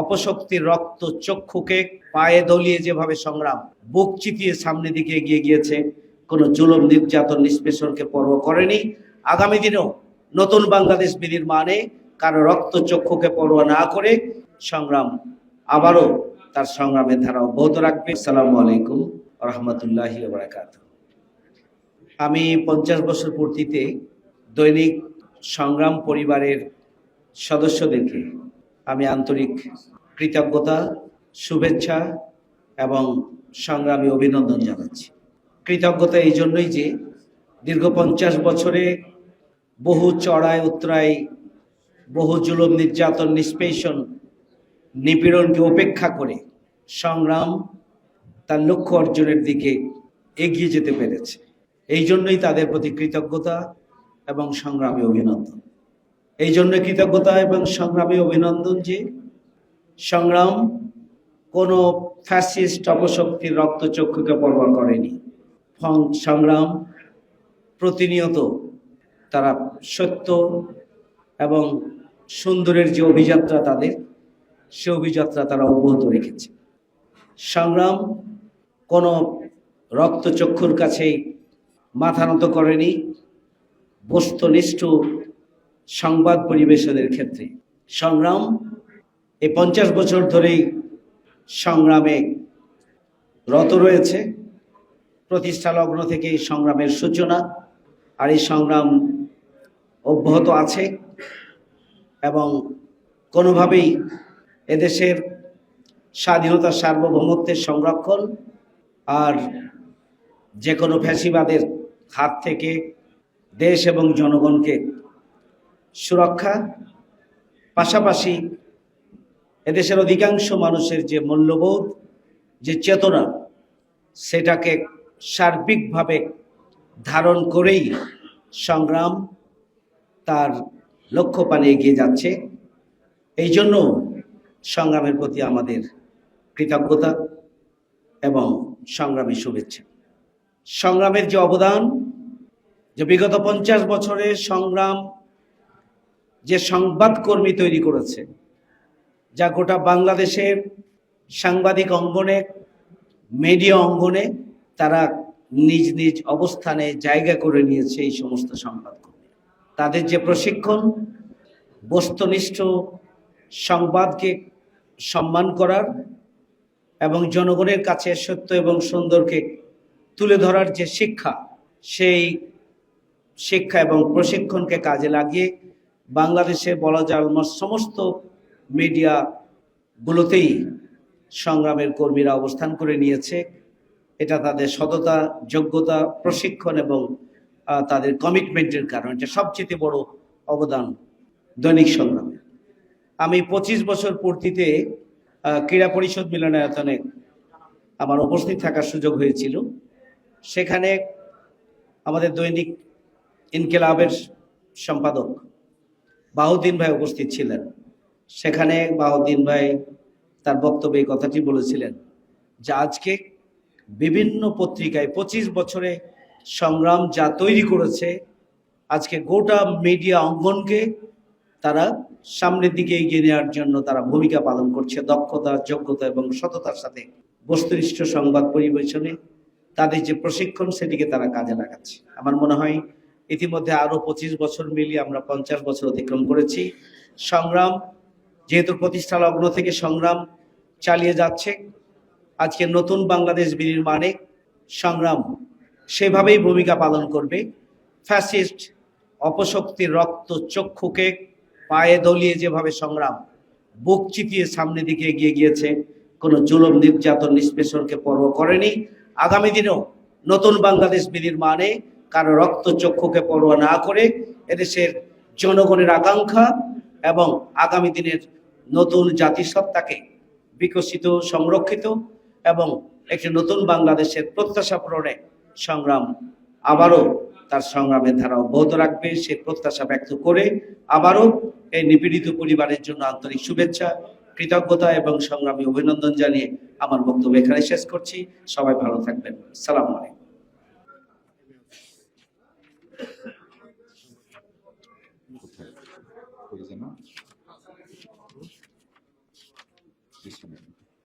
অপশক্তির রক্ত চক্ষুকে পায়ে দলিয়ে যেভাবে সংগ্রাম, বুক চিতিয়ে সামনে দিকে এগিয়ে গিয়েছে, কোনো জুলম নির্যাতন নিষ্পেষণকে পরোয়া করেনি। আগামী দিনেও নতুন বাংলাদেশ বিনির্মাণে কারও রক্ত চক্ষুকে পরোয়া না করে সংগ্রাম আবারও তার সংগ্রামের ধারা অব্যাহত রাখবে। আসসালামু আলাইকুম রহমতুল্লাহি বারাকাত আমি পঞ্চাশ বছর পূর্তিতে দৈনিক সংগ্রাম পরিবারের সদস্যদেরকে আমি আন্তরিক কৃতজ্ঞতা, শুভেচ্ছা এবং সংগ্রামী অভিনন্দন জানাচ্ছি। কৃতজ্ঞতা এই জন্যই যে দীর্ঘ পঞ্চাশ বছরে বহু চড়াই উত্তরায় বহু জুলুম, নির্যাতন, নিষ্পেষণ, নিপীড়নকে উপেক্ষা করে সংগ্রাম তার লক্ষ্য অর্জনের দিকে এগিয়ে যেতে পেরেছে। এই জন্যই তাদের প্রতি কৃতজ্ঞতা এবং সংগ্রামী অভিনন্দন। এই জন্য কৃতজ্ঞতা এবং সংগ্রামী অভিনন্দন যে সংগ্রাম, কোনো ফ্যাসিস্ট অপশক্তির রক্তচক্ষুকে পরোয়া করেনি। সংগ্রাম প্রতিনিয়ত তারা সত্য এবং সুন্দরের যে অভিযাত্রা তাদের, সে অভিযাত্রা তারা অব্যাহত রেখেছে। সংগ্রাম কোনো রক্তচক্ষুর কাছেই মাথা নত করেনি। বস্তুনিষ্ঠ সংবাদ পরিবেশনের ক্ষেত্রে। সংগ্রাম, এই পঞ্চাশ বছর ধরেই সংগ্রামে রত রয়েছে। প্রতিষ্ঠা লগ্ন থেকে সংগ্রামের সূচনা আর এই সংগ্রাম অব্যাহত আছে এবং কোনোভাবেই এদেশের স্বাধীনতা সার্বভৌমত্বের সংরক্ষণ আর যে কোনো ফ্যাসিবাদের হাত থেকে দেশ এবং জনগণকে সুরক্ষা, পাশাপাশি এদেশের অধিকাংশ মানুষের যে মূল্যবোধ, যে চেতনা, সেটাকে সার্বিকভাবে ধারণ করেই সংগ্রাম তার লক্ষ্য পানে এগিয়ে যাচ্ছে। এই জন্য সংগ্রামের প্রতি আমাদের কৃতজ্ঞতা এবং সংগ্রামী শুভেচ্ছা। সংগ্রামের যে অবদান, যে বিগত পঞ্চাশ বছরের সংগ্রাম যে সংবাদকর্মী তৈরি করেছে, যা গোটা বাংলাদেশের সাংবাদিক অঙ্গনে মিডিয়া অঙ্গনে তারা নিজ নিজ অবস্থানে জায়গা করে নিয়েছে এই সমস্ত সংবাদকর্মী। তাদের যে প্রশিক্ষণ, বস্তুনিষ্ঠ সংবাদকে সম্মান করার এবং জনগণের কাছে সত্য এবং সুন্দরকে তুলে ধরার যে শিক্ষা, সেই শিক্ষা এবং প্রশিক্ষণকে কাজে লাগিয়ে বাংলাদেশে বলা যায় অলমোস্ট সমস্ত মিডিয়াগুলোতেই সংগ্রামের কর্মীরা অবস্থান করে নিয়েছে। এটা তাদের সততা, যোগ্যতা, প্রশিক্ষণ এবং তাদের কমিটমেন্টের কারণে। এটা সবচেয়ে বড় অবদান দৈনিক সংগ্রামে। আমি পঁচিশ বছর পূর্তিতে ক্রীড়া পরিষদ মিলনায়তনে আমার উপস্থিত থাকার সুযোগ হয়েছিল। সেখানে আমাদের দৈনিক ইনকেলাবের সম্পাদক বাহুদ্দিন ভাই উপস্থিত ছিলেন। সেখানে বাহুদ্দিন ভাই তার বক্তব্যে কথাটি বলেছিলেন যে আজকে বিভিন্ন পত্রিকায় পঁচিশ বছরে সংগ্রাম যা তৈরি করেছে, আজকে গোটা মিডিয়া অঙ্গনকে তারা সামনের দিকে এগিয়ে নেওয়ার জন্য তারা ভূমিকা পালন করছে দক্ষতা, যোগ্যতা এবং সততার সাথে। বস্তুনিষ্ঠ সংবাদ পরিবেশনে তাদের যে প্রশিক্ষণ, সেটিকে তারা কাজে লাগাচ্ছে। আমার মনে হয় ইতিমধ্যে আরও পঁচিশ বছর মিলিয়ে আমরা পঞ্চাশ বছর অতিক্রম করেছি। সংগ্রাম, যেহেতু প্রতিষ্ঠা লগ্ন থেকে সংগ্রাম চালিয়ে যাচ্ছে, আজকে নতুন বাংলাদেশ বিনির্মাণে সংগ্রাম সেভাবেই ভূমিকা পালন করবে। ফ্যাসিস্ট অপশক্তির রক্ত চক্ষুকে পায়ে দলিয়ে যেভাবে সংগ্রাম বুক চিতিয়ে সামনে দিকে এগিয়ে গিয়েছে, কোনো জুলম নির্যাতন নিষ্পেষণকে পর্ব করেনি। আগামী দিনেও নতুন বাংলাদেশ বিনির্মাণে কারও রক্ত চক্ষুকে পরোয়া না করে এদেশের জনগণের আকাঙ্ক্ষা এবং আগামী দিনের নতুন জাতিসত্তাকে বিকশিত, সংরক্ষিত এবং একটি নতুন বাংলাদেশের প্রত্যাশা পূরণে সংগ্রাম আবারও তার সংগ্রামের ধারা অব্যাহত রাখবে। সে প্রত্যাশা ব্যক্ত করে আবারও এই নিপীড়িত পরিবারের জন্য আন্তরিক শুভেচ্ছা, কৃতজ্ঞতা এবং সংগ্রামী অভিনন্দন জানিয়ে আমার বক্তব্য এখানে শেষ করছি। সবাই ভালো থাকবেন। সালাম আলাইকুম।